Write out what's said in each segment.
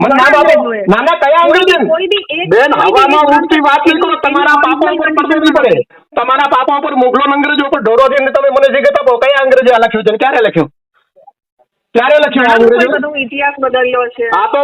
મને નામ આપો ના ના કયા અંગ્રેજી કોઈ બી એક બેન હવામાં એક વાત નહીં કરો તમારા પાપા ઉપર પડશે પડે? તમારા પાપા ઉપર મોગલો અંગ્રેજો ઉપર ઢોરો છે તમે મને વિગત આપો કયા અંગ્રેજી આ લખ્યું છે ક્યારે લખ્યું? ક્યારે લખ્યું અંગ્રેજો ઇતિહાસ બદલ્યો છે. આ તો.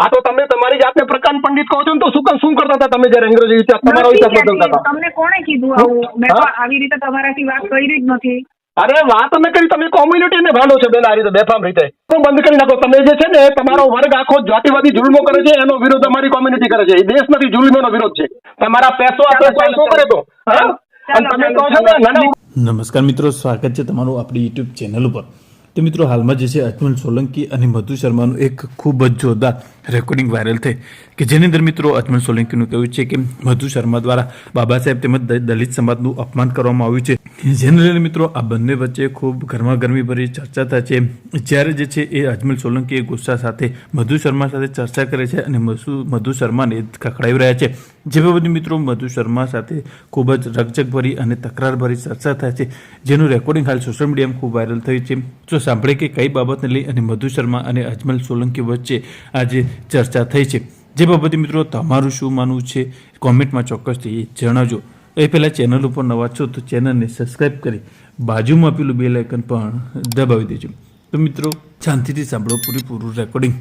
આ તમે તમારી જાતને પ્રકાંડ પંડિત કહો છો ને તો શું કામ- શું કરતા હતા તમે જયારે અંગ્રેજી ઇતિહાસ તમારો ઇતિહાસ બદલતા હતા? તમને કોણે કીધું આવું? મેં આવી રીતે તમારાથી વાત કરી જ નથી. અરે વાત ન કરી તમે કોમ્યુનિટી ને ભાંડો છો બેન આ રીતે બેફામ રીતે. બંધ કરી નાખો. તમે જે છે ને તમારો વર્ગ આખો જાતિવાદી જુલ્મો કરે છે એનો વિરોધ અમારી કોમ્યુનિટી કરે છે. એ દેશ નથી જુલ્મીનો વિરોધ છે. તમારા પેસો આ ચાલો, પેસો ચાલો, શું કરે તો? તમે કહો છો નમસ્કાર મિત્રો સ્વાગત છે તમારું આપણી યુટ્યુબ ચેનલ ઉપર. તો મિત્રો હાલમાં જે છે અજમલ સોલંકી અને મધુ શર્માનું એક ખૂબ જ જોરદાર રેકોર્ડિંગ વાયરલ થઈ કે જેની અંદર મિત્રો અજમલ સોલંકીનું કહ્યું છે કે મધુ શર્મા દ્વારા બાબા સાહેબ તેમજ દલિત સમાજનું અપમાન કરવામાં આવ્યું છે. જેને લઈને મિત્રો આ બંને વચ્ચે ખૂબ ગરમાગરમી ભરી ચર્ચા થાય છે. જ્યારે જે છે એ અજમલ સોલંકી ગુસ્સા સાથે મધુ શર્મા સાથે ચર્ચા કરે છે અને મધુ શર્માને ખખડાવી રહ્યા છે. જે બાબતે મિત્રો મધુ શર્મા સાથે ખૂબ જ રકજકભરી અને તકરારભરી ચર્ચા થાય છે, જેનું રેકોર્ડિંગ હાલ સોશિયલ મીડિયામાં ખૂબ વાયરલ થયું છે. તો સાંભળે કે કઈ બાબતને લઈ અને મધુ શર્મા અને અજમલ સોલંકી વચ્ચે આજે ચર્ચા થઈ છે. જે બાબતે મિત્રો તમારું શું માનવું છે, કોમેન્ટમાં ચોક્કસથી જણાવજો. એ પહેલાં ચેનલ ઉપર નવા છો તો ચેનલને સબસ્ક્રાઈબ કરી બાજુમાં આપેલું બેલ આઇકન પણ દબાવી દેજો. તો મિત્રો, શાંતિથી સાંભળો પૂરેપૂરું રેકોર્ડિંગ.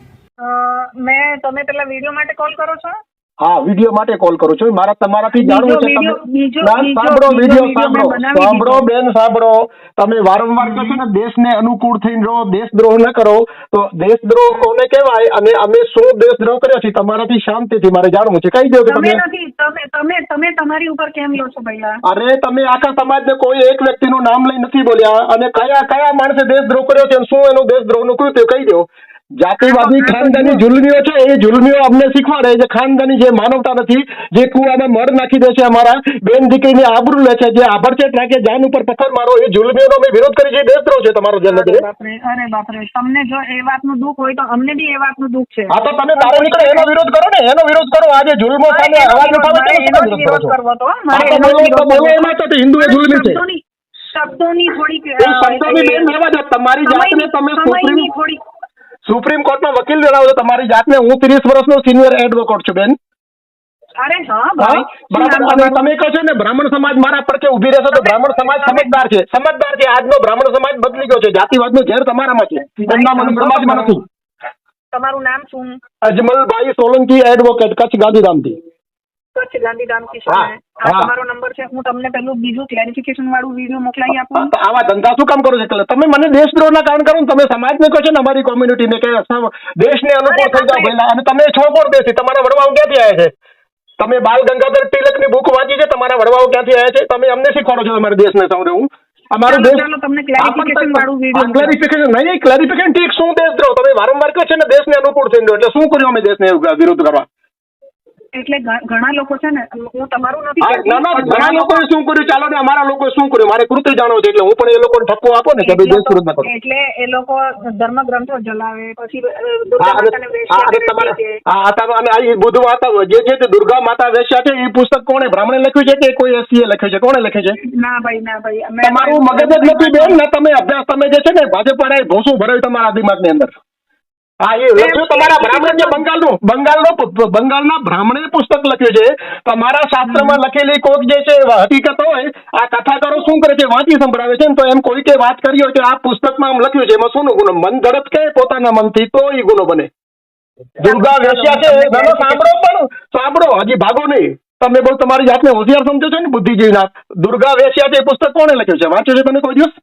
મેં, તમે પેલા વીડિયો માટે કોલ કરો છો? હા વીડિયો માટે કોલ કરું છું. મારા તમારાથી જાણવું છે તમે સાંભળો વીડિયો સાંભળો. સાંભળો બેન સાંભળો. તમે વારંવાર કહો છો ને દેશને અનુકૂળ થઈને રહો દેશદ્રોહ ન કરો. તો દેશદ્રોહ કોને કહેવાય અને અમે શું દેશદ્રોહ કર્યો છે તમારાથી શાંતિથી મારે જાણવું છે. કહી દો કે તમે તમે તમે તમે તમે તમારી ઉપર કેમ લો છો પહેલા અરે તમે આખા સમાજને કોઈ એક વ્યક્તિનું નામ લઈ નથી બોલ્યા. અને કયા કયા માણસે દેશદ્રોહ કર્યો છે શું એનો દેશદ્રોહનું કૃત્ય? કહી દો. જાતિવાદી ખાનદાની જુલમીઓ છે એ જુલમીઓ અમને શીખવાડે છે. ખાનદાની જે માનવતા નથી જે કુવામાં મર નાખી દે છે અમારા બેન દીકરીની આબરૂ લે છે જે આભરચેટ નાખે જાન ઉપર પથ્થર મારો એ જુલમીઓનો અમે વિરોધ કરી છે એ દેશદ્રોહ છે તમારો જે અરે નથી બાપરે અરે બાપરે તમને જો એ વાતનું દુઃખ હોય તો અમને બી એ વાતનું દુઃખ છે. હા તો તમે તારે નીકળે એનો વિરોધ કરો ને એનો વિરોધ કરો આજે જુલમો સામે અવાજ ઉઠાવે એનો વિરોધ કરવો તો મારે તો એમાં તો હિન્દુએ જુલમી છે. શબ્દોની થોડી શબ્દોની બેન રહેવા દો તમારી જાતને તમે સુપ્રીમ થોડીક સુપ્રીમ કોર્ટમાં વકીલ જણાવો છો તમારી જાતને હું ત્રીસ વર્ષનો સિનિયર એડવોકેટ છું બેન. અરે હા ભાઈ? તમે કહો છો ને બ્રાહ્મણ સમાજ મારા પડખે ઊભી રહેશે તો બ્રાહ્મણ સમાજ સમજદાર છે. સમજદાર છે. આજનો બ્રાહ્મણ સમાજ બદલી ગયો છે. જાતિવાદનું ઝેર તમારામાં છે. સમાજમાં નથી તમારું નામ શું? અજમલભાઈ સોલંકી એડવોકેટ કચ્છ ગાંધીધામથી. ગાંધીધામથી છે હા, આ તમારો નંબર છે. હું તમને પેલું બીજું ક્લેરિફિકેશન વાળું વીડિયો મોકલાવી આપું. આવા ધંધા શું કામ કરો છો? તમે મને દેશદ્રોહના કારણ કરો ને તમે સમાજને કહો છો ને અમારી કોમ્યુનિટીને કે દેશને અનુકૂળ થઈ જાવ ભાઈ અને તમે છો કોણ દેશી તમારા વડવાઓ ક્યાંથી આવ્યા છે? તમે બાલ ગંગાધર તિલકની બુક વાંચી છે? તમારા વડવાઓ ક્યાંથી આવ્યા છે? તમે અમને શીખવાડો છો તમારા દેશને સૌને. હું અમારો દેશ તમને ક્લેરિફિકેશન વાળું video ક્લેરિફિકેશન નહીં ક્લેરિફિકેશન ઠીક શું દેશદ્રોહ? તમે વારંવાર કહો છો ને દેશને અનુકૂળ થઈ રહો. એટલે શું કર્યું અમે દેશને વિરોધ કરવા? એટલે ઘણા લોકો છે ને હું તમારું નથી ના ના ઘણા લોકોએ શું કર્યું? ચાલો ને અમારા લોકોએ શું કર્યું? મારે કૃત્ય જાણવું છે એટલે હું પણ એ લોકોને ઠપકો આપો ને કે ભાઈ દેશ ના એટલે એ લોકો ધર્મ ગ્રંથો જલાવે પછી હા, અને- બુદ્ધ માતા જે છે તે દુર્ગા માતા વેશ્યા છે એ પુસ્તક કોણે? બ્રાહ્મણે લખ્યું છે કે કોઈ એસસીએ લખ્યું છે? કોણે લખ્યું છે? ના ભાઈ ના ભાઈ તમારું મગજ જ નથી બેન ને તમે અભ્યાસ તમે જે છે ને ભાજપ વાળાએ ભોસું ભરાયું તમારા દિમાગની અંદર. હા એ લખ્યું તમારા બ્રાહ્મણ છે બંગાળનું? બંગાળનો બંગાળના બ્રાહ્મણે પુસ્તક લખ્યું છે. તમારા શાસ્ત્રમાં લખેલી કોક જે છે હકીકત હોય આ કથાકારો શું કરે છે વાંચી સંભળાવે છે ને તો એમ કોઈકે વાત કરી હોય કે આ પુસ્તકમાં આમ લખ્યું છે. એમાં શું ગુનો મન ધડપ કે પોતાના મનથી તો એ ગુનો બને. દુર્ગા વેશ્યા છે સાંભળો પણ સાંભળો હજી ભાગો નહીં. તમે બહુ તમારી જાતને હોશિયાર સમજો છો ને બુદ્ધિજીવીના દુર્ગા વેશ્યા છે એ પુસ્તક કોણે લખ્યું છે? વાંચ્યું છે તમે કોઈ દિવસ?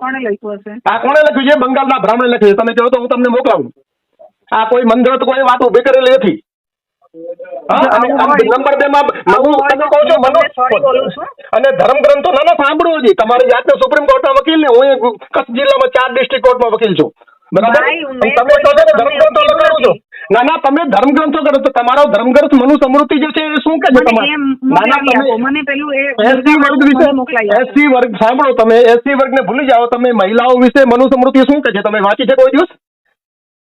કોણે લખ્યું હશે? આ કોણે લખ્યું? છે બંગાળના બ્રાહ્મણે લખ્યું છે. તમે કહો તો હું તમને મોકલાવું. આ કોઈ મંદિર કોઈ વાત ઊભી કરેલી નથી. નંબર બે માં તમે કહો છો. અને ધર્મ ગ્રંથો ના ના સાંભળો તમારી જાતને સુપ્રીમ કોર્ટના વકીલ ને હું કચ્છ જિલ્લામાં ચાર ડિસ્ટ્રિક્ટ કોર્ટમાં વકીલ છું. બરાબર? તમે છો છો. ના ના તમે ધર્મ ગ્રંથો કરો. તો તમારો ધર્મ ગ્રંથ મનુ સમૃદ્ધિ જે છે એ શું કે છે તમારે? સાંભળો ના ના તમે મને પેલું એસસી વર્ગ ને વિશે એસસી વર્ગ સાંભળો તમે એસસી વર્ગને ભૂલી જાઓ. તમે મહિલાઓ વિશે મનુ સમૃદ્ધિ શું કે છે? તમે વાંચી છે કોઈ દિવસ?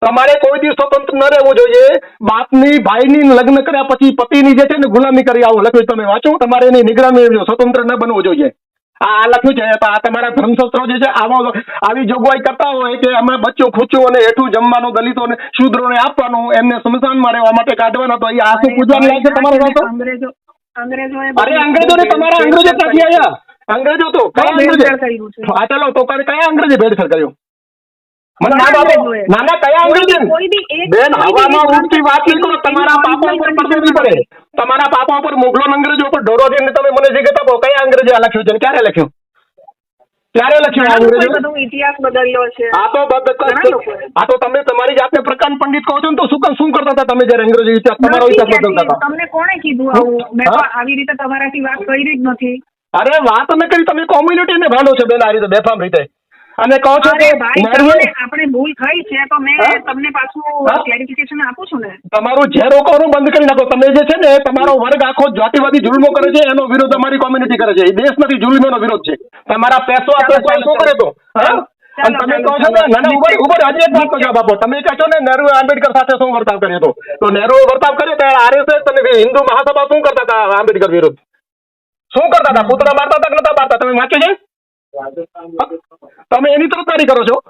તમારે કોઈ દિવસ સ્વતંત્ર ન રહેવું જોઈએ. બાપની ભાઈની લગ્ન કર્યા પછી પતિની જે છે ને ગુલામી કરી આવું. લખ્યું તમે વાંચો. તમારે એની નિગરાની સ્વતંત્ર ન બનવું જોઈએ. આ લખ્યું છે આ તમારા ધર્મશાસ્ત્રો જે છે આવો આવી જોગવાઈ કરતા હોય કે અમે બચ્ચું ખૂચ્યું અને હેઠું જમવાનું દલિતોને શૂદ્રોને આપવાનું એમને સ્મશાનમાં રહેવા માટે કાઢવાના તો એ આ શું પૂજવાની છે તમારો અંગ્રેજો અરે અંગ્રેજો ને તમારા અંગ્રેજો ક્યાંથી આવ્યા અંગ્રેજો તો કયા અંગ્રેજો. હા ચાલો તો કયા કયા અંગ્રેજે ભેળસેળ કર્યું? મને નામ આપો અંગ્રેજોએ. ના. ના કયા અંગ્રેજે કોઈ બી એક- બેન હવામાં ઉડતી વાત નહીં કરો તમારા પાપા ઉપર પડતો પડે. તમારા પાપા ઉપર મુગલો અંગ્રેજો ઉપર ઢોરો છે તમે મને જે કહેતા કહો કયા અંગ્રેજો આ લખ્યું છે ક્યારે લખ્યું? ક્યારે લખ્યું આ અંગ્રેજો? ઇતિહાસ બદલ્યો છે. આ તો. આ તો તમે તમારી જાતને પ્રકાંડ પંડિત કહો છો ને તો શું શું કરતા હતા તમે જયારે અંગ્રેજો ઇતિહાસ તમારો ઇતિહાસ બદલતા હતા? તમને કોણે કીધું આવું? મેં આવી રીતે તમારાથી વાત કરી જ નથી. અરે વાત અમે કરી તમે કોમ્યુનિટીને ભાંડો છો બેન આ રીતે બેફામ રીતે. અને કહો છો કે આપણે ભૂલ થઈ છે તો મેં તમને પાછું ક્લેરિફિકેશન આપું છું ને? તમારું જે રોકવાનું બંધ કરી નાખો. તમે જે છે ને તમારો વર્ગ આખો જાતિવાદી જુલ્મો કરે છે એનો વિરોધ અમારી કોમ્યુનિટી કરે છે. એ દેશ નથી જુલ્મીનો વિરોધ છે. તમારા પેસો આપણે પૈસો કરે તો? અને તમે કહો છો ને એક વાતનો જવાબ આપો તમે કહો છો ને નહેરુ આંબેડકર સાથે શું વર્તાવ કર્યો હતો તો નહેરુએ વર્તાવ કર્યો ત્યારે આરએસએસ અને હિન્દુ મહાસભા શું કરતા હતા આંબેડકર વિરુદ્ધ? શું કરતા હતા? પુતળા મારતા હતા કે નતા મારતા? તમે વાંચ્યું છે? તમે એની તરફદારી કરો છો?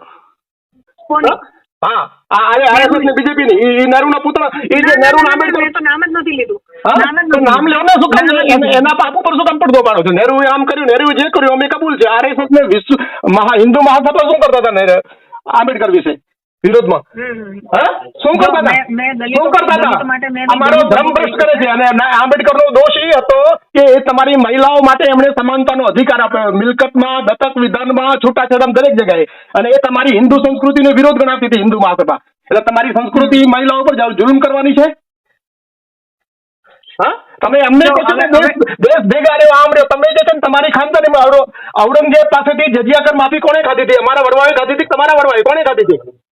હા? આ આરએસએસ ને બીજેપી ની ઈ પુત્ર એ જે ના, ના, નહેરુ ના, ના, આંબેડકર મેં તો નામ જ નથી લીધું. નામ તો નામ લીધું. લેવાના શું કામ? નામ એને- પાપ ઉપર શું કામ પડદો પાડો છો? નહેરુએ આમ કર્યું નહેરુએ જે કર્યું અમે કબૂલ છે. આરએસએસ ને વિશ્વ મહા હિન્દુ મહાસભા શું કરતા હતા આંબેડકર વિશે. વિરોધમાં. હા? શું કરતા હતા? શું કરતા હતા? અમારો ધર્મ ભ્રષ્ટ કરે છે. અને આંબેડકર નો દોષ એ હતો કે એ તમારી મહિલાઓ માટે એમણે સમાનતાનો અધિકાર આપ્યો. મિલકતમાં દત્તક વિધાનમાં છૂટાછેડામાં દરેક જગ્યાએ. અને એ તમારી હિન્દુ સંસ્કૃતિનો વિરોધ ગણાવતી હતી હિન્દુ મહાસભા. એટલે તમારી સંસ્કૃતિ મહિલાઓ પર જુલુમ કરવાની છે? હા? તમે અમને કહો છો કે દેશ ભેગા રહ્યો આમ રહ્યો. તમે જે છે ને તમારી ખાનદાની ઔર- ઔરંગઝેબ પાસેથી જજિયાકર માફી કોણે ખાધી હતી? અમારા વડવાએ ખાધી હતી તમારા વડવાએ? કોણે ખાધી હતી?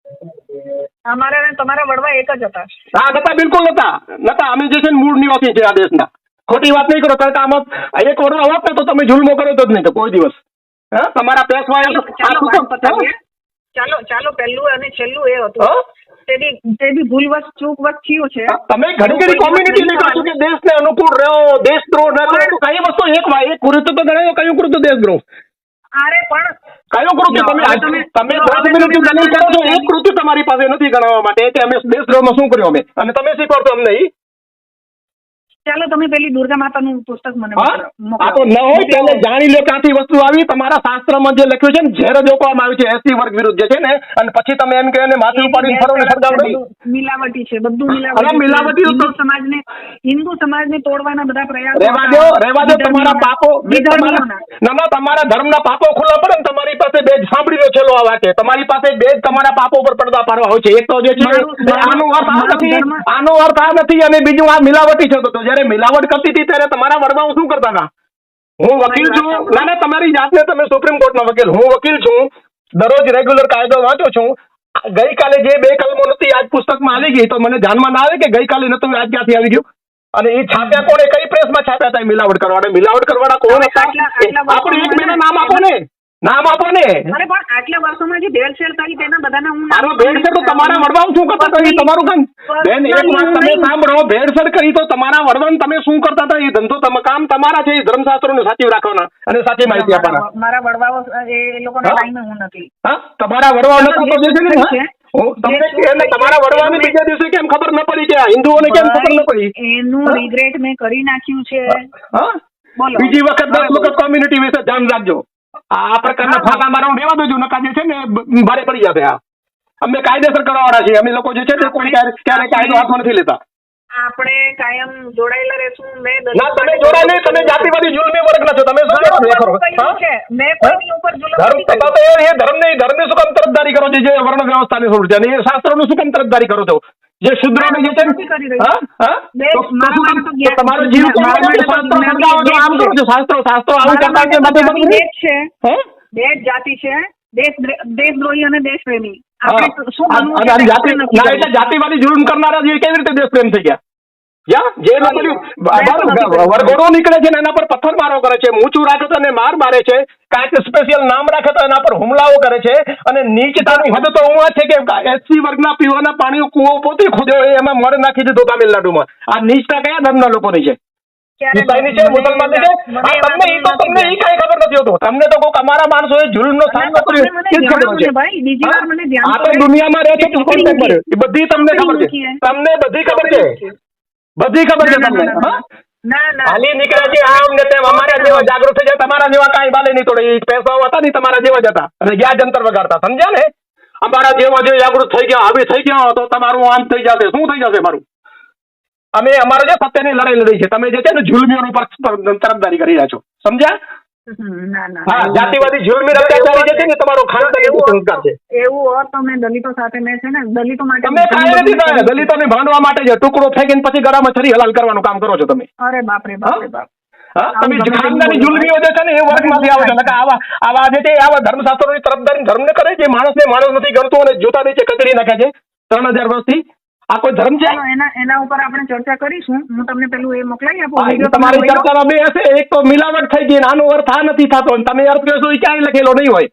અમારા તમારા વડવા એક જ હતા. હા નતા બિલકુલ નતા. નતા અમે જે છે ને મૂળ નિવાસી છે આ દેશના. ખોટી વાત નહીં કરો કારણ આમાં એક વડવા હોત ને તો તમે જુલ્મો કરો તો જ નહીં તો કોઈ દિવસ. હા તમારા પેશવાએ ચાલો ચાલો પહેલું અને છેલ્લું એ હતું. હા? તે બી તે બી ભૂલવશ ચૂકવશ થયું છે. તમે ઘણી ઘણી કોમ્યુનિટી ને કહો કે દેશને અનુકૂળ રહ્યો દેશદ્રોહ ન કરો તો કઈ વસ્તુ એક એક કૃત્ય તો ગણાયો કયું કૃત્ય દેશદ્રોહ? અરે પણ કયો કૃત્ય તમે તમે- દસ મિનિટની દલીલ કરો છો એક કૃત્ય તમારી પાસે નથી ગણાવવા માટે કે અમે દેશદ્રોહમાં શું કર્યું અમે? અને તમે શીખવાડતો અમને ઈ? ચાલો તમે પેલી દુર્ગા માતાનું પુસ્તક મને આ તો ન હોય તેને જાણી લો ક્યાંથી વસ્તુ આવી. તમારા શાસ્ત્રમાં જે લખ્યું છે ને ઝેર જોકવામાં આવ્યું છે એસી વર્ગ વિરુદ્ધ જે છે ને અને પછી તમે એમ કે માથે ઉપાડીને ફરો ને સળગાવો મિલાવટી છે બધું મિલાવટી મિલાવટી તો- હિન્દુ સમાજને હિન્દુ સમાજને તોડવાના બધા પ્રયાસ રેવા દો રેવા દો તમારા પાપો. ના ના તમારા ધર્મના પાપો ખુલ્લા પડે ને તમારી પાસે બે જ સાંભળી લો છેલ્લો આ વાતે તમારી પાસે બે જ તમારા પાપો ઉપર પડદા પાડવા હોય છે. એક તો જે છે આનો અર્થ આ નથી આનો અર્થ આ નથી અને બીજું આ મિલાવટી છે તો જયારે મિલાવટ કરતી હતી ત્યારે તમારા વડવાઓ શું કરતા હતા? હું વકીલ છું. ના ના તમારી જાતને તમે સુપ્રીમ કોર્ટના વકીલ. હું વકીલ છું. દરરોજ રેગ્યુલર કાયદો વાંચું છું. ગઈકાલે જે બે કલમો નથી આજ પુસ્તકમાં આવી ગઈ તો મને ધ્યાનમાં ના આવે કે ગઈકાલે નતું આજ ક્યાંથી આવી ગયું? અને એ છાપ્યા કોણે? કઈ પ્રેસમાં છાપ્યા હતા મિલાવટ કરવાના? મિલાવટ કરવાના કોણ હતા? આપણે એક વર્ષોમાં બેનું નામ આપો ને નામ આપો ને અરે પણ આટલા વર્ષોમાં જે ભેળસેળ કરી તેના બધાના હું મારો ભેળસેળ તો તમારા વડવાઓ શું કરતા હતા? તમારું કામ. બેન એક વાત તમે સાંભળો ભેળસેળ કરી તો તમારા વડવાને તમે શું કરતા હતા? એ ધંધો તમે કામ તમારા છે એ ધર્મશાસ્ત્રોને સાચી રાખવાના અને સાચી માહિતી આપવાના. મારા વડવાઓ એ લોકોના? ટાઈમે હું નથી. હા? તમારા વડવાઓ નતા તો જે છે ને તમને એટલે તમારા વડવાને બીજા દિવસે કેમ ખબર ન પડી કે હિન્દુઓને કેમ ખબર ન પડી? એનું રિગ્રેટ મેં કરી નાખ્યું છે. હા? બીજી વખત દસ વખત કોમ્યુનિટી વિશે ધ્યાન રાખજો. આ પ્રકારના. ફાંકા મારવાનું રહેવા દેજો. નકા જે છે ને ભારે પડી જશે આ. અમે કાયદેસર કરવાવાળા છીએ. અમે લોકો જે છે તે કોઈ ક્યારે કાયદો હાથમાં નથી લેતા. આપણે કાયમ જોડાયેલા રહેશું. મેં ના તમે જોડાય નહીં. તમે જાતિવાદી જુલમી વર્ગ ના છો. તમે શું કરો છો? કરો? કર્યું હા? છે. મેં કોઈની ઉપર જુલમ ધર્મ. તો એ ધર્મની ધર્મની શું કામ તરફદારી કરો છો? જે વર્ણ વ્યવસ્થાની જરૂર છે. અને એ શાસ્ત્રોનું શું કામ તરફદારી કરો છો? જે શુદ્રોને જે છે નથી બે- તમારો જીવ આમ કરો છો શાસ્ત્રો શાસ્ત્રો આવું કરતા કે જાતિ છે. હે? દેશ જાતિ છે. દેશ દેશદ્રોહી અને દેશપ્રેમી. આપણે શું જાતિવાદી જુલમ કરનારા જે કેવી રીતે દેશપ્રેમ થઈ ગયા? જે લોકો મેં તો નથી કર્યું. વરઘોડો નીકળે છે એના પર પથ્થર મારો કરે છે ઊંચું રાખે તો એને માર મારે છે કાંઈક સ્પેશિયલ નામ રાખે તો એના પર હુમલાઓ કરે છે અને નીચતાની હદ તો હું આ છે કે એસસી વર્ગના પીવાના પાણી કૂવો પોતે ખોદ્યો એમાં મળ નાખી દીધો તામિલનાડુમાં. આ નીચતા કયા ધર્મના લોકોની છે? ઈસાઈની છે? તમને એ તો તમને એ કાંઈ ખબર નથી હોતું. તમને તો કોઈક અમારા સામનો કર્યો. એ જ ખબર છે? ને દુનિયામાં રહે છે બધી તમને ખબર છે. તમને બધી ખબર છે. બધી ખબર છે તમને? ના, ના, હા? ના ના હાલી નીકળ્યા છે આમ ને તેમ અમારા જેવા જાગૃત થઈ જાય તમારા જેવા કાંઈ બાલે નહીં તોડે પૈસાઓ હતા ને ઈ તમારા જેવા જ હતા. અને ગયા જંતર વગાડતા. સમજ્યા ને? અમારા જેવા જે જાગૃત થઈ ગયા હવે થઈ ગયા તો તમારું આમ થઈ જશે. શું થઈ જશે મારું? અમે અમારે જે સત્યની લડાઈ લડી છે તમે જે છે ને જુલમીઓનું પર પર તરફદારી કરી રહ્યા છો. સમજ્યા? હા જાતિવાદી જુલમી અત્યાચારી જે છે ને તમારો ખાનદાની એવું સંસ્કાર છે. એવું હોત તો મેં દલિતો સાથે મેં છે ને દલિતો માટે તમે કાંઈ નથી થાય. દલિતોને ભાંડવા માટે જ ટુકડો ફેંકીને પછી ગળામાં છરી હલાલ કરવાનું કામ કરો છો તમે. અરે બાપ તમે તમે ખાનદાની જુલમીઓ જે છે ને એ વર્ગમાંથી આવે છે. આવા આવા જે છે આવા ધર્મશાસ્ત્રોની તરફદારી ધર્મ ને કરે જે માણસને માણસ નથી ગણતો અને જોતા નીચે કચડી નાખે છે. ત્રણ હજાર વર્ષથી આ કોઈ ધર્મ છે? એના એના ઉપર આપણે ચર્ચા કરીશું. હું તમને પેલું એ મોકલાવી આપું હા, તમારી ચર્ચામાં બે હશે. એક તો મિલાવટ થઈ ગઈ આનો અર્થ આ નથી થતો. તમે અર્થ કહેશો એ ક્યાંય લખેલો નહીં હોય.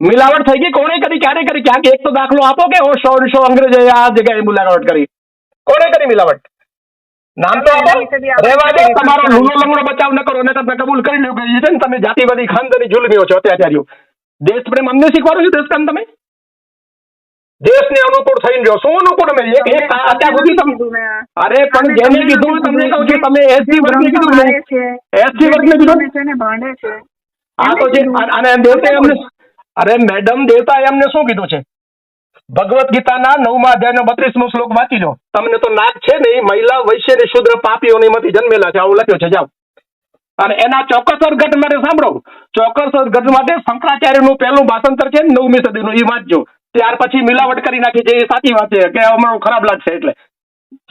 મિલાવટ થઈ ગઈ કોણે કરી ક્યારે કરી? ક્યાંક એક તો દાખલો આપો કે ઓ સો સો અંગ્રેજે આ જગ્યાએ મિલાવટ કરી. કોણે કરી મિલાવટ? નામ તો આપો. રહેવા દે તમારો. લૂલો લંગડો બચાવ ન કરો ને તમે કબૂલ કરી લો કે છે ને તમે જાતિવાદી ખાનદાની જુલમીઓ છો અત્યાચારીઓ. દેશ પ્રેમ અમને શીખવાડો છો દેશ પ્રેમ તમે? દેશને અનુકૂળ થઈને રહ્યો. શું અનુકૂળ અમે એક એક અત્યાર સુધી તમે મેં. અરે પણ જેને કીધું તમને કહું છું તમે એસસી વર્ગને કીધું ને એસસી વર્ગને કીધું ને આ તો જે અને દેવતા એમને અરે મેડમ દેવતા એમને શું કીધું છે? ભગવત ગીતાના નવમા અધ્યાયનો બત્રીસમો શ્લોક વાંચી લો. તમને તો નાક છે ને એ મહિલા વૈશ્ય ને શુદ્ર પાપીઓની માંથી જન્મેલા છે. આવું લખ્યું છે જાઓ. અને એના ચોક્કસ અર્ઘટ માટે સાંભળો. ચોક્કસ અર્ઘટ માટે શંકરાચાર્યનું પહેલું ભાષાંતર છે ને નવમી સદીનું. એ વાંચજો. ત્યાર પછી મિલાવટ કરી નાખી છે, એ સાચી વાત છે કે અમારું ખરાબ લાગશે એટલે.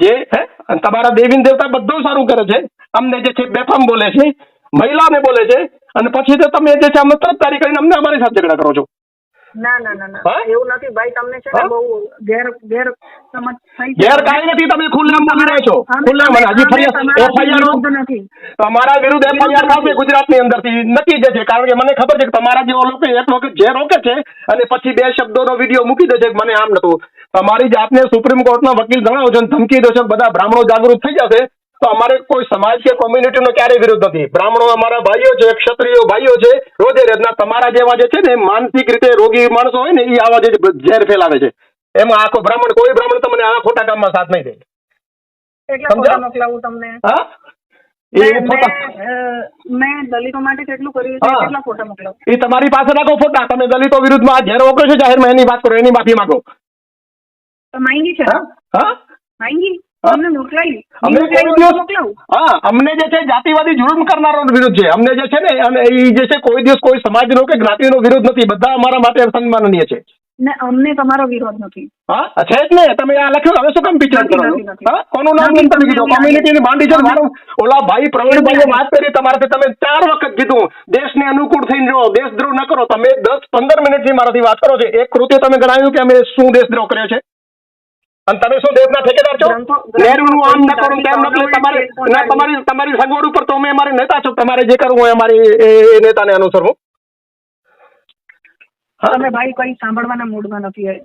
જે, હે? તમારા દેવીન દેવતા બધું સારું કરે છે. અમને જે છે, બેફામ બોલે છે, મહિલાને બોલે છે, અને પછી તો તમે જે છે અમને તરફદારી કરીને અમને અમારી સાથે ઝઘડા કરો છો. ના ના ના ના. એવું નથી. ભાઈ તમને છે ને બહુ ઘેર ઘેર સમજ થઈ છે. ઘેર નથી. તમે ખુલ્લેઆમ બોલી રહ્યા છો. અમે- હજી અમે એફઆઈઆર વિરુદ્ધ નથી. તમારા વિરુદ્ધ એફઆઈઆર થશે ગુજરાતની અંદરથી. નક્કી જ છે. કારણ કે મને ખબર છે કે તમારા જેવો લોકો એક વખત જે રોકે છે અને પછી બે શબ્દોનો વીડિયો મૂકી દે છે. મને આમ નતું. તમારી જાતને સુપ્રીમ કોર્ટના વકીલ ગણાવો છો ધમકી દો છો બધા બ્રાહ્મણો જાગૃત થઈ જશે. તો અમારે કોઈ સમાજ કે કોમ્યુનિટીનો ક્યારેય વિરોધ નથી. બ્રાહ્મણો અમારા ભાઈઓ છે ક્ષત્રિયો ભાઈઓ છે રોજે રોજના તમારા જેવા જે છે ને માનસિક રીતે રોગી માણસો હોય ને એ આવા જે ઝેર ફેલાવે છે. એમાં આખો બ્રાહ્મણ કોઈ બ્રાહ્મણ તમને આ ખોટા કામમાં સાથ નહીં દે. મોકલાવું તમને? હા? મેં- મેં, મેં તમારી પાસે રાખો ફોટા. તમે દલિતો વિરુદ્ધમાં ઝેર ઓકે છો જાહેરમાં એની વાત કરો એની માફી માંગો. માંગી છે? હા? હા? માંગી? અમને જે છે જાતિવાદી જુલ્મ કરનારો વિરુદ્ધ છે. અમને જે છે ને અને એ જે છે કોઈ દિવસ કોઈ સમાજનો કે જ્ઞાતિનો વિરોધ નથી. બધા અમારા માટે સન્માનનીય છે. ને અમને તમારો વિરોધ નથી. હા છે જ ને. તમે આ લખ્યું હવે શું કામ નથી, કરો? છો? નથી, નથી. હા કોનું નામ નથી, નથી તમે કીધું? કોમ્યુનિટીની માંડી છે મારું. ઓલા ભાઈ પ્રવીણભાઈએ વાત કરી તમારાથી. તમે ચાર વખત કીધું. દેશને અનુકૂળ થઈને રહો. દેશદ્રોહ ન કરો. તમે દસ પંદર મિનિટથી મારાથી વાત કરો છો. એક કૃત્ય તમે ગણાવ્યું કે અમે શું દેશદ્રોહ કર્યો છે? અને તમે શું દેશના ઠેકેદાર છો? ગ્રંથો આમ ન કરું તેમ ન કરું તમારે ના, તમારી તમારી સગવડ ઉપર તો અમે અમારે નેતા છો. તમારે જે કરવું હોય અમારી એ નેતાને અનુસરવું. તમે ભાઈ કઈ સાંભળવાના મૂડમાં નથી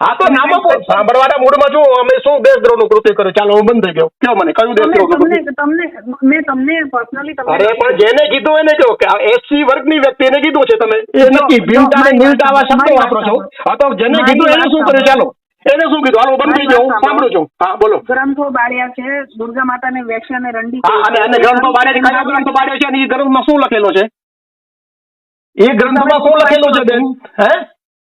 હા તો નામ સાંભળવાના મૂડમાં છું અમે શું દેશદ્રોહનું કૃત્ય કર્યું? ચાલો હું બંધ થઈ ગયો. કયો મને? કયું તમને તમને તમને મેં તમને પર્સનલી અરે પણ જેને કીધું એને કહો કે એસસી વર્ગની વ્યક્તિને કીધું છે તમે. એ નક્કી ભીમતા ને નીલતા આવા શબ્દો વાપરો છો. હા તો જેને કીધું એને શું કર્યું ચાલો. એને શું કીધું? હાલો બંધ થઈ વાત સાંભળું છું. હા બોલો. ગ્રંથો બાળ્યા છે દુર્ગા માતાને વેક્ષ્યા અને રંડી હા અને અને ગ્રંથો છે. કયા ગ્રંથો બાળ્યા છે? અને એ ગ્રંથમાં શું લખેલો છે? એ ગ્રંથમાં શું લખેલું છે બેન? હે?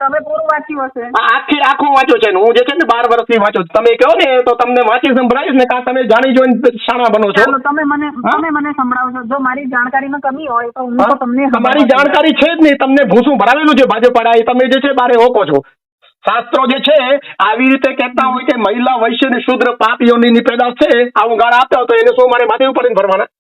તમે પૂરું વાંચ્યું હશે. આખી આખું વાંચ્યો છે ને. હું જે છે ને બાર વર્ષથી વાંચો. તમે કહો ને તો તમને વાંચી સંભળાવીશ ને કાં તમે જાણી જોઈને શાણા બનો છો? તમે મને તમે મને સંભળાવશો જો મારી જાણકારીમાં કમી હોય તો હું તો તમને તમારી જાણકારી છે જ નહીં. તમને ભૂસું ભરાવેલું છે ભાજપ વાળા એ તમે જે છે બારે ઓકો છો. શાસ્ત્રો જે છે આવી રીતે કહેતા હોય કે મહિલા વૈશ્ય ને શુદ્ર પાપીઓની પેદાશ છે આવું ગાળ આપતા હોય તો એને શું મારે માથે ઉપર ભરવાના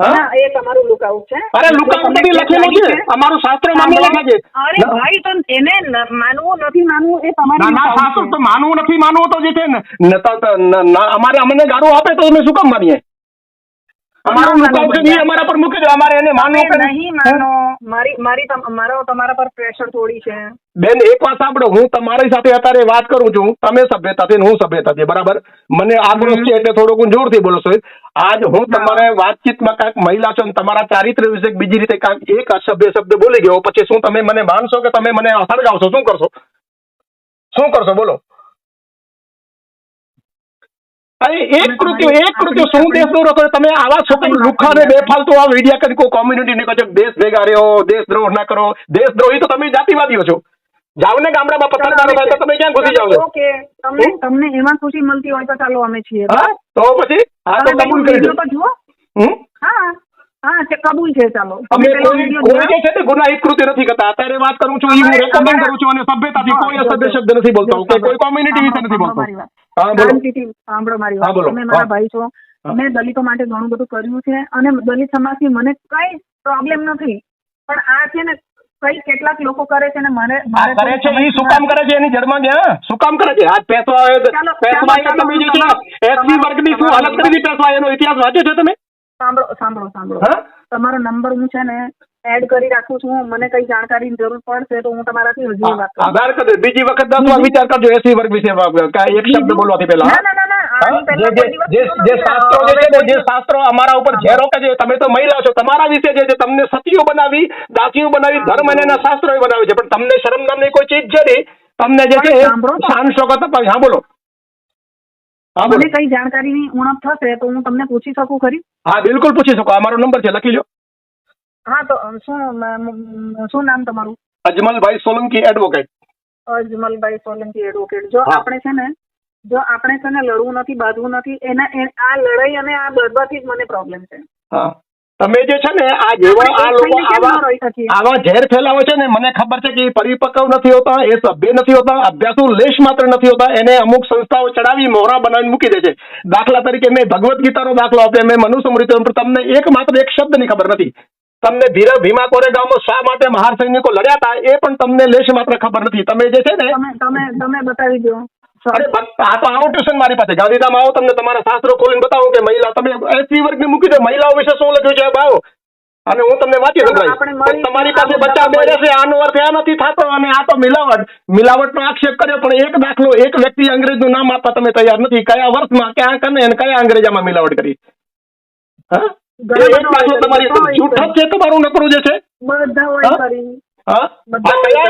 હા? એ તમારું લુકઆઉટ છે. અરે લખેલું છે. અમારું શાસ્ત્ર લખે છે અરે ભાઈ તો એને માનવું નથી માનવું એ તમારી ના ના શાસ્ત્ર તો માનવું નથી માનવું તો જે છે ન- અમારે અમને ગાળો આપે તો અમે શું કામ માનીએ? અમારું ના, મુકામ છે. ને એ અમારા પર મૂકી દો અમારે એને માનવું કે નહીં માનો. મારી મારી મારો તમારા પર પ્રેશર થોડી છે. બેન એક વાત સાંભળો હું તમારી સાથે અત્યારે વાત કરું છું તમે સભ્યતાથી હું સભ્યતાથી બરાબર? મને આક્રોશ છે એટલે થોડુંક હું જોરથી બોલું છું આજ હું તમારે વાતચીતમાં કાંઈક મહિલા છો ને તમારા ચારિત્ર વિશે બીજી રીતે કાંઈક એક અસભ્ય શબ્દ બોલી ગયો પછી શું તમે મને માનશો કે તમે મને સળગાવશો શું કરશો? શું કરશો? બોલો. અરે એક કૃત્ય એક કૃત્ય શું દેશનો રખો તમે આવા છોકરા લુખા ને બેફાલતુ આ વિડિયા કરી કોઈ કોમ્યુનિટી ને કહો દેશ ભેગા રહ્યો દેશદ્રોહ ના કરો. દેશદ્રોહી તો તમે જાતિવાદીઓ છો. જાવ ને ગામડામાં પત્રકારો થાય તો તમે ક્યાં ઘૂસી જાવ છો? ઓકે તમને તમને એમાં ખુશી મળતી હોય તો ચાલો અમે છીએ. તો પછી? હા તો કબૂલ કરી દો તો જુઓ. હા. હા તે કબૂલ છે ચાલો અમે કોઈ કોઈ જોયો? છે તે ગુનાહિત કૃત્ય નથી કરતા. અત્યારે વાત કરું છું એ હું અમારે- કરું છું અને સભ્યતાથી કોઈ અસભ્ય શબ્દ નથી બોલતો કે કોઈ કોમ્યુનિટી વિશે નથી બોલતો. હા બોલો. સાંભળો મારી વાત. તમે મારા ભાઈ છો. મેં દલિતો માટે ઘણું બધું કર્યું છે અને દલિત સમાજથી મને કઈ પ્રોબ્લેમ નથી. પણ આ છે ને કઈ કેટલાક લોકો કરે છે ને મને મારે કરે છે એ શું કામ કરે છે? એની જડમાં ગયા? શું કામ કરે છે? આજ પેશવા ચાલો, તમે જે છે વર્ગની શું હાલત કરી હતી એનો ઇતિહાસ વાંચ્યો છે તમે? સાંભળો સાંભળો સાંભળો. હા? તમારો નંબર હું છે ને એડ કરી રાખું છું. મને કઈ જાણકારીની જરૂર પડશે તો હું તમારાથી હજુ વાત. આધાર કરજો બીજી વખત દસ વાર વિચાર કરજો એસી વર્ગ વિશે કાંઈ એક શબ્દ બોલવાથી પહેલા ના ના ના ના હા? આની પહેલા કોઈ દિવસ જે કીધું જે નથી. શાસ્ત્રો જે છે ને જે શાસ્ત્રો અમારા ઉપર જે રોકે છે તમે તો મહિલા છો. તમારા વિશે જે છે તમને સતીઓ બનાવી દાસીઓ બનાવી ધર્મ અને એના શાસ્ત્રો બનાવી છે. પણ તમને શરમ નામની કોઈ ચીજ છે નહીં. તમને જે છે પણ સાંભળો તો. શાન શોકત અપાવી હા બોલો. મને કઈ જાણકારીની ઉણપ થશે તો હું તમને પૂછી શકું ખરી? હા બિલકુલ પૂછી શકો. આ મારો નંબર છે લખી લો હા તો શું શું નામ તમારું? અજમલભાઈ સોલંકી એડવોકેટ અજમલભાઈ સોલંકી એડવોકેટ જો આપણે છે ને જો આપણે છે ને લડવું નથી બાંધવું નથી એના આ લડાઈ અને આ બધાથી જ મને પ્રોબ્લેમ છે. હા. તમે જે છે ને આ જેવા આ લોકો આવા? આવા ઝેર ફેલાવો છે ને મને ખબર છે કે એ પરિપક્વ નથી હોતા એ સભ્ય નથી હોતા અભ્યાસુ લેશ માત્ર નથી હોતા એને અમુક સંસ્થાઓ ચડાવી મોહરા બનાવીને મૂકી દે છે. દાખલા તરીકે મેં ભગવદ્ ગીતાનો દાખલો આપ્યો મેં મનુસ્મૃતિ તમને એક માત્ર એક શબ્દની ખબર નથી. તમને ભીરા ભીમા કોરેગાંવમાં શા માટે મહાર સૈનિકો લડ્યા હતા એ પણ તમને લેશ માત્ર ખબર નથી. તમે જે છે ને તમે તમે તમે બતાવી દો. અરે ભક્ત, આ તો આવો ટ્યુશન મારી પાસે. ગાંધીધામ આવો તમને તમારા શાસ્ત્રો ખોલીને બતાવું કે મહિલા તમે એસી વર્ગની મૂકી દો. મહિલાઓ વિશે શું લખ્યું છે આવો. અને હું તમને વાંચી સંભળાવીશ. તમારી પાસે બચ્ચા બે રહેશે. આનો અર્થ આ નથી થતો અને આ તો મિલાવટ. મિલાવટનો આક્ષેપ કર્યો પણ એક દાખલો એક વ્યક્તિ અંગ્રેજનું નામ આપવા તમે તૈયાર નથી. કયા વર્ષમાં ક્યાં કને અને કયા અંગ્રેજામાં મિલાવટ કરી? હા? તમારી જૂઠ છે. તમારું નકરું જે છે? હા?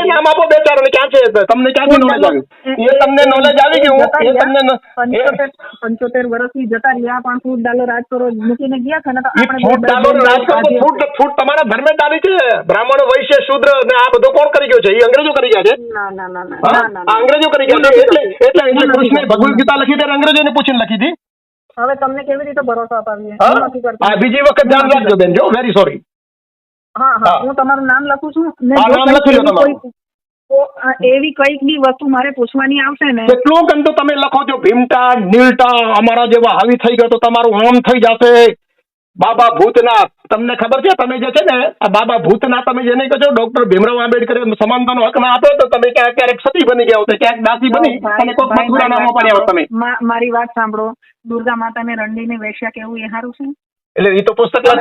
નામ આપો બે ચાર ક્યાં છે તમને ક્યાંથી નોલેજ આવ્યું? એ તમને નોલેજ આવી ગયું. એ તમને પંચોતેર પંચોતેર વર્ષથી જતા રહ્યા પણ ફૂટ ડાલો રાજ મૂકીને ગયા છે ને તો આપણે ફૂટ ડાલો બે- રાજ કરો તો બે- ફૂટ ફૂટ તમારા ધર્મે ડાલી છે. બ્રાહ્મણો વૈશ્ય શુદ્ર ને આ બધું કોણ કરી ગયો છે? એ અંગ્રેજો કરી ગયા છે? ના ના ના અંગ્રેજો કરી ગયા છે. એટલે એટલે એટલે કૃષ્ણે ભગવદ ગીતા લખી ત્યારે અંગ્રેજોને પૂછીને લખી હતી. હવે તમને કેવી રીતે ભરોસો અપાવીએ? બીજી વખત ધ્યાન રાખજો બેન જો વેરી સોરી હા હા તમારું નામ લખું છું ને હા, નામ લખી લો એવી તમારું. કોઈ- અ, એવી કંઈક બી વસ્તુ મારે પૂછવાની આવશે ને કેટલું તો તમે લખો છો? ભીમટા નીલટા અમારા જેવા હાવી થઈ ગયો તો તમારું આમ થઈ જશે. બાબા ભૂતનાથ. તમને ખબર છે તમે જે છે ને આ બાબા ભૂતનાથ તમે જેને કહો છો ડોક્ટર ભીમરાવ આંબેડકરે સમાનતાનો હક ના આપ્યો તો તમે ક્યાંક ક્યારેક સતી બની ગયા હો ક્યાંક દાસી બની ભાઈ- અને કોઈક ભાઈ, મથુરા મારી નામો વાત પડ્યા હોત તમે. સાંભળો. મા- મારી વાત સાંભળો. દુર્ગા માતાને રંડીને વેશ્યા કેવું એ સારું છે? એટલે એ તો પુસ્તક ના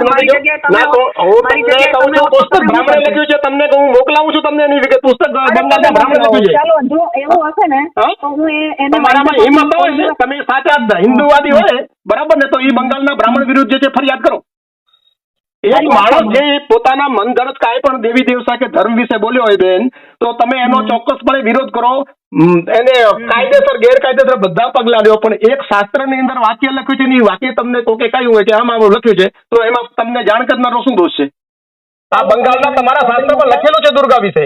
તો હું તમને કહું છું પુસ્તક બ્રાહ્મણે લખ્યું છે તમને હું મોકલાવું છું તમને એની વિગત. પુસ્તક બંગાળના બ્રાહ્મણે લખ્યું છે. ચાલો જો એવું હશે ને તો હું એને તમારામાં હિંમત હોય તમે સાચા હિન્દુવાદી હોય બરાબર ને તો એ બંગાળના બ્રાહ્મણ વિરુદ્ધ જે છે ફરિયાદ કરો. એક માણસ જે પોતાના મનગણત કાંઈ પણ દેવી દેવતા કે ધર્મ વિશે બોલ્યો હોય બેન તો તમે એનો ચોક્કસપણે વિરોધ કરો. એને કાયદેસર ગેરકાયદેસર બધા પગલા લ્યો પણ એક શાસ્ત્રની અંદર વાક્ય લખ્યું છે ને એ વાક્ય તમને કોકે કહ્યું હોય કે આમાં આવું લખ્યું છે તો એમાં તમને જાણ કરનારો શું દોષ છે? આ બંગાળના તમારા શાસ્ત્રમાં લખેલું છે દુર્ગા વિશે.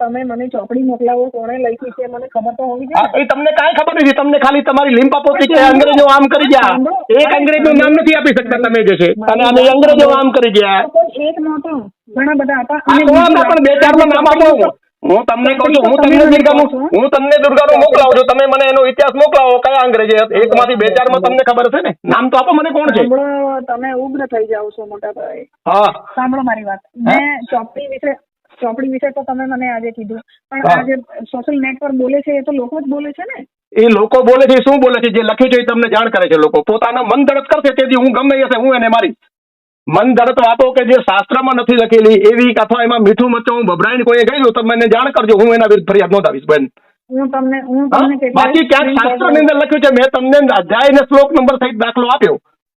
તમે મને ચોપડી મોકલાવો કોણે લખી છે મને ખબર તો હોવી જોઈએ તમને કાંઈ ખબર નથી તમને ખાલી તમારી લીંપા આપો કે અંગ્રેજો આમ કરી ગયા. એક અંગ્રેજનું નામ નથી આપી શકતા તમે જે છે. અને અમે અંગ્રેજો આમ કરી ગયા. એક નહોતો. ઘણા બધા હતા. અને પણ બે ચાર નામ આપો. હું. તમને કહું છું હું તમને દુર્ગાનું હું તમને દુર્ગાનું મોકલાવું છું. તમે મને એનો ઇતિહાસ મોકલાવો કયા અંગ્રેજે એકમાંથી બે ચારમાં તમને ખબર હશે ને? નામ તો આપો મને કોણ છે? તમે ઉગ્ર થઈ જાવ છો મોટા ભાઈ. હા. સાંભળો મારી વાત. મેં ચોપડી વિશે ચોપડી વિશે તો તમે મને આજે કીધું. પણ આ જે સોશિયલ નેટવર્ક બોલે છે એ તો લોકો જ બોલે છે ને? એ લોકો બોલે છે શું બોલે છે? જે લખ્યું છે એ તમને જાણ કરે છે લોકો. પોતાના મન દડત કરશે તેથી હું ગમે હશે હું એને મારી મન દડત વાતો કે જે શાસ્ત્રમાં નથી લખેલી એવી અથવા એમાં મીઠું મરચું ભભરાઈને કોઈએ કહ્યું તો મને જાણ કરજો હું એના વિરુદ્ધ ફરિયાદ નોંધાવીશ બેન. હું તમને હું તમને બાકી ક્યાંક શાસ્ત્રની અંદર લખ્યું છે મેં તમને અધ્યાય ને શ્લોક નંબર સહિત દાખલો આપ્યો.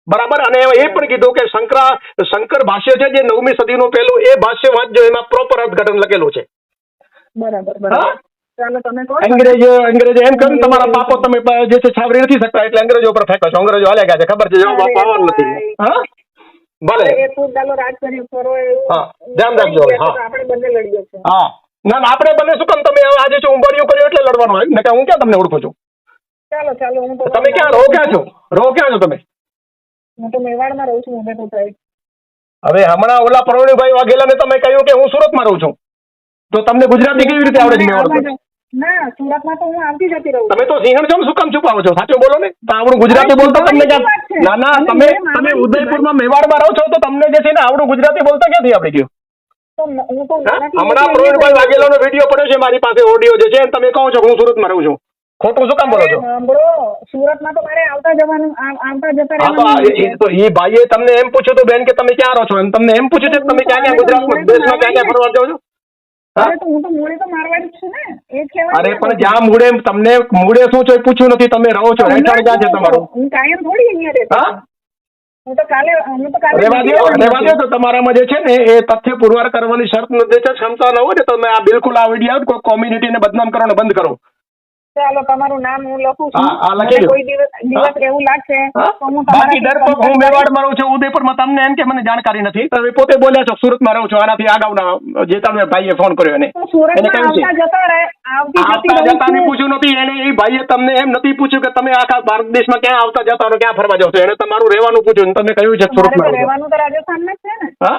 બરાબર? અને એ પણ કીધું કે શંકરા શંકર ભાષ્ય છે જે નવમી સદીનું પેલું એ ભાષ્ય વાંચજો એમાં પ્રોપર અર્થઘટન લખેલું છે. બરાબર? બરાબર. અંગ્રેજ અંગ્રેજ એમ કહ્યું તમારા પાપો તમે જે છે છાવરી નથી શકતા એટલે અંગ્રેજો ઉપર ફેંકો છો. અંગ્રેજો હાલે ગયા છે ખબર છે? જવાબ આપવા નથી. હા ભલે. હા, ધ્યાન રાખજો હા. આપણે બંને લડીએ છીએ. હા. ના ના આપણે બંને શું કામ તમે આજે છો ઉંબરિયું કર્યું એટલે લડવાનું હોય. ને કે હું ક્યાં તમને ઓળખું છું? ચાલો ચાલો હું તમે ક્યાં રો ક્યાં છો. રો ક્યાં છો તમે? હું તો મેવાડમાં રહું છું ઉદયપુર સાઈડ હવે હમણાં ઓલા પ્રવીણભાઈ વાઘેલાને તમે કહ્યું કે હું સુરતમાં રહું છું. તો તમને ગુજરાતી કેવી રીતે આવડે છે મેવાડ ના સુરતમાં તો હું આવતી જતી રહું તમે તો સિંહણ છો શું કામ છુપાવો છો સાચું બોલો ને? તો આવડું ગુજરાતી બોલતા તમને. ક્યાં ના ના તમે તમે ઉદયપુરમાં મેવાડમાં રહો છો તો તમને જે છે ને આવડું ગુજરાતી બોલતા ક્યાંથી આવડી ગયું હમણાં પ્રવીણભાઈ વાઘેલાનો વીડિયો પડ્યો છે મારી પાસે ઓડિયો જે છે તમે કહો છો હું સુરતમાં રહું છું. ખોટું શું કામ બોલો છો સાંભળો સુરતમાં તો મારે આવતા જવાનું આવતા જતા હા તો આ- રહેવાનું એ- એ તો એ ભાઈએ તમને એમ પૂછ્યું તો બેન કે તમે ક્યાં રહો છો એમ તમને એમ પૂછ્યું છે કે તમે ક્યાં ક્યાં ગુજરાતમાં દેશમાં ક્યાં ક્યાં ફરવા જાઓ છો અરે. પણ જ્યાં મૂળે તમને મૂળે શું છે પૂછ્યું નથી તમે રહો છો રહેઠાણ ક્યાં છે તમારું હું કાયમ થોડી અહીંયા રહેતી હા? છું. હું તો કાલે હું તો કાલે રેવા દો રેવા દો તો તમારામાં જે છે ને એ તથ્ય પુરવાર કરવાની શરત નથી છે ક્ષમતા ન હોય ને તો તમે આ બિલકુલ આ વીડિયો કોઈ કોમ્યુનિટીને બદનામ કરવાનું બંધ કરો. ચાલો તમારું નામ હું લખું છું. હા, હા, લખી મને દો. કોઈ દિવસ દિવસ એવું લાગશે તો હું બાકી ડરપોક હું મેવાડમાં રહું છું ઉદયપુરમાં તમને એમ કે મને જાણકારી નથી. તમે પોતે બોલ્યા છો સુરતમાં રહું છું આનાથી અગાઉના જે તમે ભાઈએ ફોન કર્યો એને. તો સુરતમાં કહ્યું છે. આવતા જતા રહે આવતી જતી આવતા રહું જતા છું. પૂછ્યું નથી એને એ ભાઈએ તમને એમ નથી પૂછ્યું કે તમે આખા ભારત દેશમાં ક્યાં આવતા જતા રહો ક્યાં ફરવા જાવ છો? એને તમારું રહેવાનું પૂછ્યું અને તમે કહ્યું છે કે મારે તો રહો છો. રહેવાનું તો રાજસ્થાનમાં જ છે ને. હા?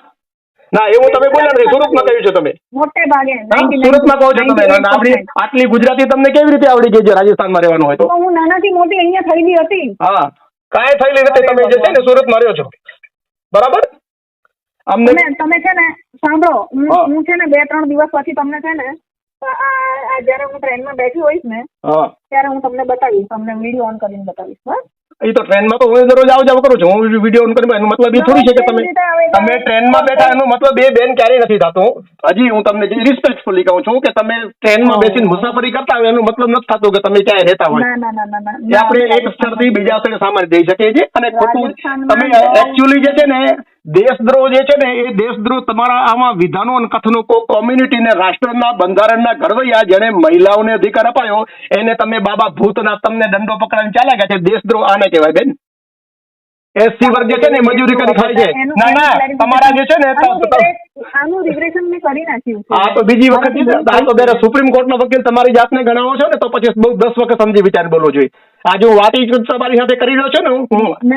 ના એવું તમે બોલ્યા નથી. સુરતમાં કહ્યું છે તમે. મોટે ભાગે સુરતમાં કહો છો તમે. આપણી આટલી ગુજરાતી તમને કેવી રીતે આવડી ગઈ છે રાજસ્થાનમાં રહેવાનું હોય તો? હું નાનાથી મોટી અહીંયા થયેલી હતી. હા. કાંઈ થયેલી નથી. તમે જે છે ને સુરતમાં રહ્યો છો. બરાબર? અમને તમે તમે છે ને સાંભળો. હું છે ને બે ત્રણ દિવસ પછી તમને છે ને જ્યારે હું ટ્રેનમાં બેઠી હોઈશ ને ત્યારે હું તમને બતાવીશ. તમને વીડિયો ઓન કરીને બતાવીશ. બસ. એ તો ટ્રેનમાં તો હું દરરોજ આવ જાવ કરું છું. હું વીડિયો ઓન કરી એનો મતલબ એ થોડી છે કે તમે? તમે ટ્રેનમાં બેઠા એનો મતલબ એ બેન ક્યારેય નથી થતું. હજી હું તમને રિસ્પેક્ટફુલી કહું છું કે તમે ટ્રેનમાં બેસીને મુસાફરી કરતા હોય એનો મતલબ નથી થતો કે તમે ક્યાંય રહેતા હોય. એ આપણે એક સ્થળથી બીજા સ્થળે સામાન દઈ શકીએ છીએ અને ખોટું તમે એકચ્યુઅલી જે છે ને દેશદ્રોહ જે છે ને, એ દેશદ્રોહ તમારા આમાં વિધાનો અને કથનો કોમ્યુનિટીને રાષ્ટ્રના બંધારણના ઘડવૈયા જેને મહિલાઓને અધિકાર અપાયો, એને તમે બાબા ભૂતના તમને દંડો પકડાવીને ચાલ્યા ગયા છે. દેશદ્રોહ આને કહેવાય બેન. એસસી વર્ગ જે છે ને મજૂરી કરી ખાય છે. ના ના તમારા જે છે ને આનું ત- ત- regret- આનું રિગ્રેશન મેં કરી નાખ્યું છે. આ તો બીજી વખત આ તો થઈ સુપ્રીમ કોર્ટનો વકીલ તમારી જાતને ગણાવો છો ને તો પછી બહુ દસ વખત સમજી વિચાર બોલવો જોઈએ. આજે હું વાત તમારી સાથે કરી રહ્યો છું ને હું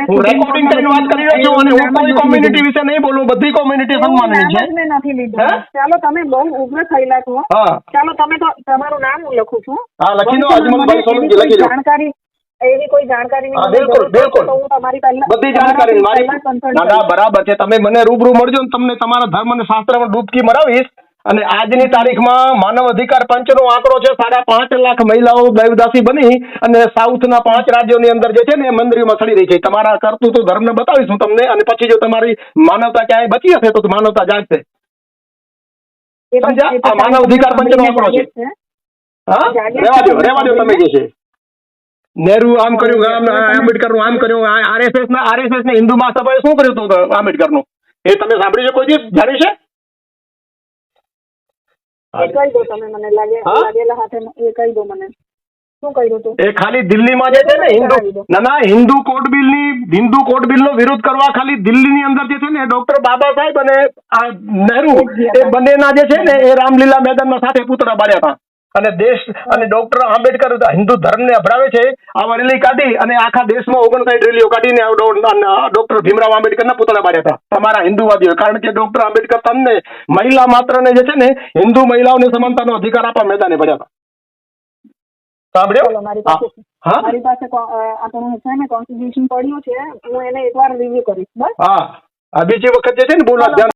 હું રેકોર્ડિંગ કરીને વાત કરી રહ્યો છું અને હું કોઈ કોમ્યુનિટી વિશે નહીં બોલું બધી કોમ્યુનિટી સન્માનની છે. મેં નથી લીધું. ચાલો તમે બહુ ઉગ્ર થયેલા છો. ચાલો તમે તો તમારું નામ હું લખું છું. હા, લખી દો, અજમલભાઈ સોલંકી લખી દો. જાણકારી એવી કોઈ જાણકારીની બિલકુલ, બિલકુલ. તો હું તમારી પહેલા બધી જાણકારી મારી ના ના બરાબર છે. તમે મને રૂબરૂ મળજો ને તમને તમારા ધર્મ અને શાસ્ત્રમાં ડૂબકી મરાવીશ. અને આજની તારીખમાં માનવ અધિકાર પંચનો આંકડો છે સાડા પાંચ લાખ મહિલાઓ દેવદાસી બની અને સાઉથના પાંચ રાજ્યોની અંદર જે છે ને મંદિરોમાં ચડી રહી છે. તમારા કરતું તો ધર્મને બતાવીશ તમને. અને પછી જો તમારી માનવતા ક્યાંય બચી હશે તો માનવતા જાગશે. સમજ્યા? માનવ અધિકાર પંચનો આંકડો છે. હા? રેવા દો. રેવા દો તમે જે છે. નહેરુ આમ કર્યું આમ આંબેડકરનું આમ કર્યું આરએસએસ ના આરએસએસ ને હિન્દુ મહાસભાએ શું કર્યું હતું આંબેડકરનું એ તમે સાંભળ્યું છે કોઈ દિવસ? જાણ્યું છે? એ દો દો ખાલી દિલ્હીમાં જે છે ને હિન્દુ ના ના હિન્દુ કોડ બિલની હિન્દુ કોડ બિલ નો વિરોધ કરવા ખાલી દિલ્હીની અંદર જે છે ને ડોક્ટર બાબા સાહેબ અને આ નહેરુ એ બંનેના જે છે ને એ રામલીલા મેદાનમાં સાથે પૂતળા બાળ્યા હતા. અને દેશ અને ડોક્ટર આંબેડકર હિન્દુ ધર્મને અભરાવે છે. આ રેલી કાઢી અને આખા દેશમાં ઓગણસાઠ રેલીઓ કાઢીને ડોક્ટર ભીમરાવ આંબેડકરના પુતળા બાળ્યા હતા. તમારા હિન્દુવાદીઓ કારણ કે ડોક્ટર આંબેડકર તમને મહિલા માત્રને જે છે ને હિન્દુ મહિલાઓને સમાનતાનો અધિકાર આપવા મેદાને પડ્યા હતા. સાંભળ્યો? મારી હા. પાસે હા? મારી પાસે કો- અ, આપણું છે ને કોન્સ્ટિટ્યુશન પડ્યું છે. હું એને એકવાર રિવ્યુ કરીશ બસ. હા. બીજી વખત જે છે ને બોલવા